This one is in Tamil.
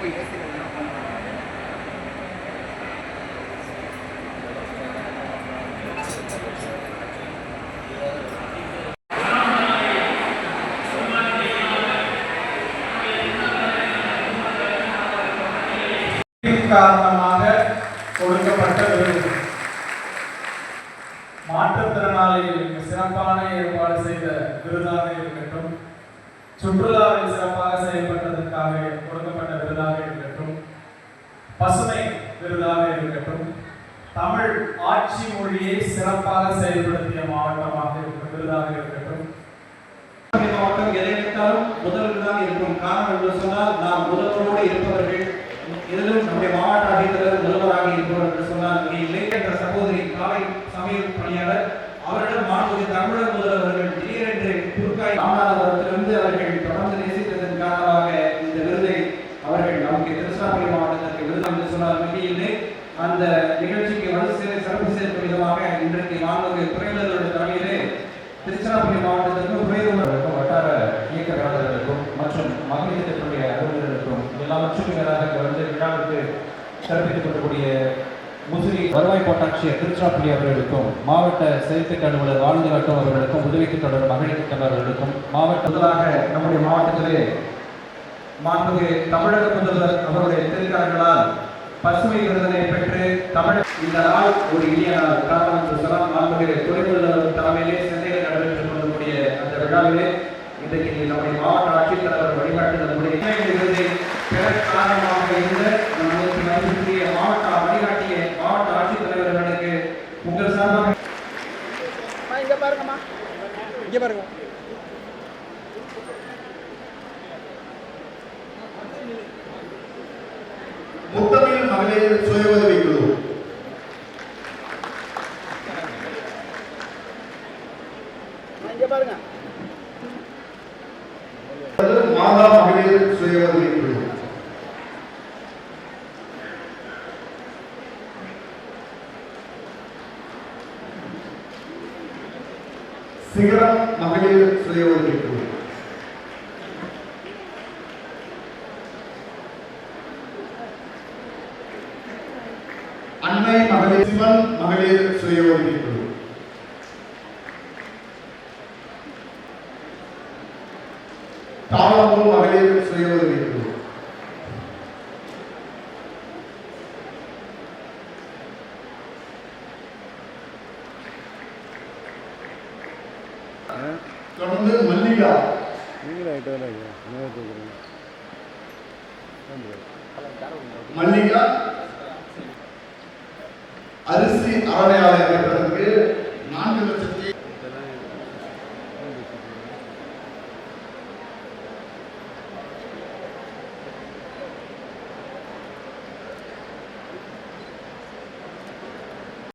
போய் காரணமாக கொடுக்கப்பட்ட விருது. மாற்றுத்திறனாளிகளுக்கு சிறப்பான ஏற்பாடு செய்த விருதாக இருக்கட்டும். சுற்றுலாவில் சிறப்பாக செயல்பட்டதற்காக கொடுக்கப்பட்ட விருதாக இருக்கட்டும் பசுமை விருதாக இருக்கட்டும் தமிழ் ஆட்சி மொழியை சிறப்பாக செயல்படுத்திய மாவட்டமாக இருக்க விருதாக இருக்கட்டும் மாவட்டம் எதை எடுத்தாலும் முதலில் தான் இருக்கும். காரணம் என்று சொன்னால் நாம் முதல்வரோடு இருப்பவர்கள் இதிலும் நம்முடைய மாவட்ட ஆட்சித்தலைவர் முதல்வராக இருப்பவர் என்று சொன்னால் இல்லை என்ற சகோதரி காலை சமையல் பணியாளர் அவரிடம் மாண்புமிகு தமிழக முதல்வர்கள் திடீரென்று குறுக்காய் ராமநாதபுரத்திலிருந்து அவர்கள் தொடர்ந்து நேசித்ததன் காரணமாக இந்த விருதை அவர்கள் நமக்கு திருச்சிராப்பள்ளி மாவட்டத்திற்கு விருது என்று சொன்னால் இல்லை. அந்த நிகழ்ச்சிக்கு வந்து சே- சிறப்பு சேர்க்கும் விதமாக இன்றைக்கு மாண்புமிகு துறையினர்களுடைய தலைமையிலே திருச்சிராப்பள்ளி மாவட்டத்திற்கும் துறையினர்களுக்கும் வட்டார இயக்கக்காரர்களுக்கும் மற்றும் மகளிர் திட்டத்துடைய அலுவலர்களுக்கும் எல்லாவற்றுக்கும் மேலாக வந்து விழாவுக்கு சிறப்பித்துக் கொள்ளக்கூடிய முசிறி வருவாய் கோட்டாட்சியர் திருச்சிராப்பள்ளி அவர்களுக்கும் மாவட்ட செயற்திட்ட அலுவலர் வாழ்ந்து காட்டும் அவர்களுக்கும் உதவிக்கு தொடர் மகளிர் திட்டவர்களுக்கும் மாவட்ட முதலாக நம்முடைய மாவட்டத்திலே மாண்புமிகு தமிழக முதல்வர் அவருடைய திருக்கரங்களால் பசுமை விருதனை பெற்று தமிழ் இந்த நாள் ஒரு இனிய நாள் காரணம் என்று சொன்னால் மாண்புமிகு துணை முதல்வர் தலைமையிலே சென்னையில் நடைபெற்றுக் கொள்ளக்கூடிய அந்த விழாவிலே இன்றைக்கு நம்முடைய மாவட்ட ஆட்சித்தலைவர் வழிகாட்டுதல் முடிய விருதை பெற காரணமாக இருந்த நம்மளுக்கு மதிப்புக்குரிய மாவட்ட வழிகாட்டிய மாவட்ட ஆட்சித்தலைவர்களுக்கு உங்கள் சார்பாக இங்கே பாருங்கம்மா. இங்கே பாருங்க. முத்தமிழ் மகளிர் சுய உதவிக் குழு இங்கே பாருங்க. மாதா மகளிர் சுய உதவி குழு. சிகரம் மகளிர் சுய உதவி குழு. அன்னை மகளிர் சிவன் மகளிர் சுய உதவி குழு. தாளம்பூர் மகளிர் சுய உதவி குழு தொடர்ந்து மல்லிகா மல்லிகா அரிசி அறவையாளர் நான்கு லட்சத்தி